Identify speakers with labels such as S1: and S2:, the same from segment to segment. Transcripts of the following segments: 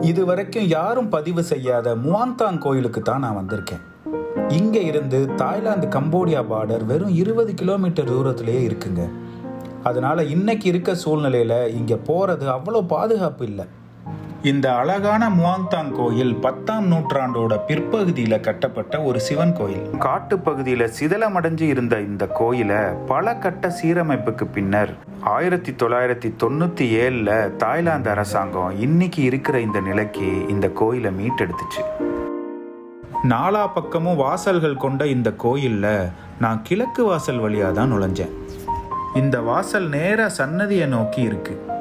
S1: இது வரைக்கும் யாரும் பதிவு செய்யாத முவாந்தாங் கோயிலுக்கு தான் நான் வந்திருக்கேன். இங்கே இருந்து தாய்லாந்து கம்போடியா பார்டர் வெறும் இருபது கிலோமீட்டர் தூரத்திலேயே இருக்குங்க. அதனால இன்னைக்கு இருக்க சூழ்நிலையில இங்க போறது அவ்வளோ பாதுகாப்பு இல்லை. இந்த அழகான முவாங்தாங் கோயில் பத்தாம் நூற்றாண்டோட பிற்பகுதியில் கட்டப்பட்ட ஒரு சிவன் கோயில். காட்டுப்பகுதியில் சிதலமடைஞ்சு இருந்த இந்த கோயிலை பல கட்ட சீரமைப்புக்கு பின்னர் ஆயிரத்தி தொள்ளாயிரத்தி தொண்ணூற்றி ஏழில் தாய்லாந்து அரசாங்கம் இன்னைக்கு இருக்கிற இந்த நிலைக்கு இந்த கோயிலை மீட்டெடுத்துச்சு. நாலா பக்கமும் வாசல்கள் கொண்ட இந்த கோயிலில் நான் கிழக்கு வாசல் வழியாக தான் நுழைஞ்சேன். இந்த வாசல் நேராக சன்னதியை நோக்கி இருக்குது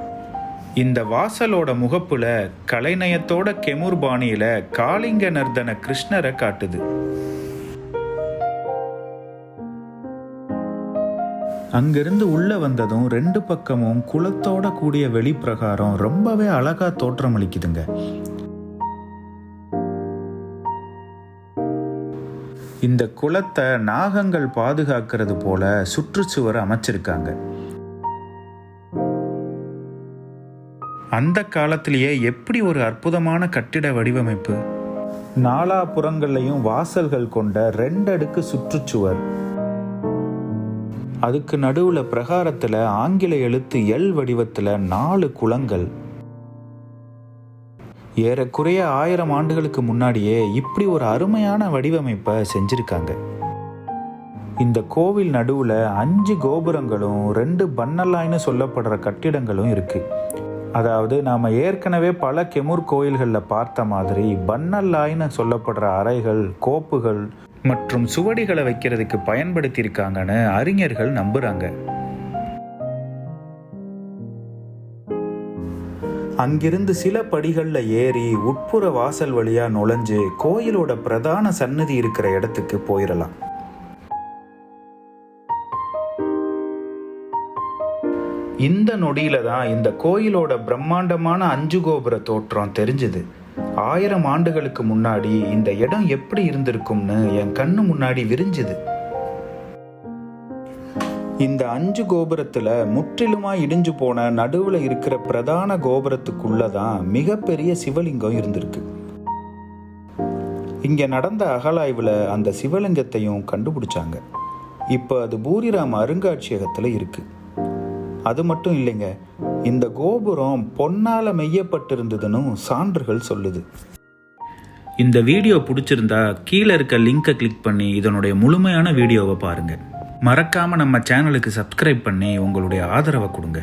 S1: இந்த வாசலோட முகப்புல கலைநயத்தோட கெமுர் பாணியில காளிங்க நர்தன கிருஷ்ணரை காட்டுது. அங்கிருந்து உள்ள வந்ததும் ரெண்டு பக்கமும் குளத்தோட கூடிய வெளிப்பிரகாரம் ரொம்பவே அழகா தோற்றமளிக்குதுங்க இந்த குளத்தை நாகங்கள் பாதுகாக்கிறது போல சுற்றுச்சுவர் அமைச்சிருக்காங்க. அந்த காலத்திலேயே எப்படி ஒரு அற்புதமான கட்டிட வடிவமைப்பு? நாலாபுறங்கள்லையும் வாசல்கள் கொண்ட ரெண்டு அடுக்கு சுற்றுச்சுவர். அதுக்கு நடுவுல பிரகாரத்துல ஆங்கில எழுத்து எல் வடிவத்துல நாலு குளங்கள். ஏறக்குறைய ஆயிரம் ஆண்டுகளுக்கு முன்னாடியே இப்படி ஒரு அருமையான வடிவமைப்பை செஞ்சிருக்காங்க. இந்த கோவில் நடுவுல அஞ்சு கோபுரங்களும் ரெண்டு பன்னலாய்னு சொல்லப்படுற கட்டிடங்களும் இருக்குது அதாவது நாம் ஏற்கனவே பல கெமுர் கோயில்களில் பார்த்த மாதிரி பன்னல்லாய்னு சொல்லப்படுற அறைகள் கோப்புகள் மற்றும் சுவடிகளை வைக்கிறதுக்கு பயன்படுத்தியிருக்காங்கன்னு அறிஞர்கள் நம்புகிறாங்க அங்கிருந்து சில படிகளில் ஏறி உட்புற வாசல் வழியாக நுழைஞ்சு கோயிலோட பிரதான சன்னதி இருக்கிற இடத்துக்கு போயிடலாம் இந்த நொடியில தான் இந்த கோயிலோட பிரம்மாண்டமான அஞ்சு கோபுர தோற்றம் தெரிஞ்சுது. ஆயிரம் ஆண்டுகளுக்கு முன்னாடி இந்த இடம் எப்படி இருந்திருக்கும்னு என் கண்ணு முன்னாடி விரிஞ்சுது. இந்த அஞ்சு கோபுரத்துல முற்றிலுமா இடிஞ்சு போன நடுவுல இருக்கிற பிரதான கோபுரத்துக்குள்ளே தான் மிகப்பெரிய சிவலிங்கம் இருந்திருக்கு. இங்க நடந்த அகலாய்வுல அந்த சிவலிங்கத்தையும் கண்டுபிடிச்சாங்க. இப்போ அது பூரிராம் அருங்காட்சியகத்துல இருக்குது அது மட்டும் இல்லைங்க. இந்த கோபுரம் பொன்னால் மெய்யப்பட்டிருந்ததுன்னு சான்றுகள் சொல்லுது. இந்த வீடியோ பிடிச்சிருந்தா கீழே இருக்க லிங்கை கிளிக் பண்ணி இதனுடைய முழுமையான வீடியோவை பாருங்கள் மறக்காமல் நம்ம சேனலுக்கு சப்ஸ்கிரைப் பண்ணி உங்களுடைய ஆதரவை கொடுங்க.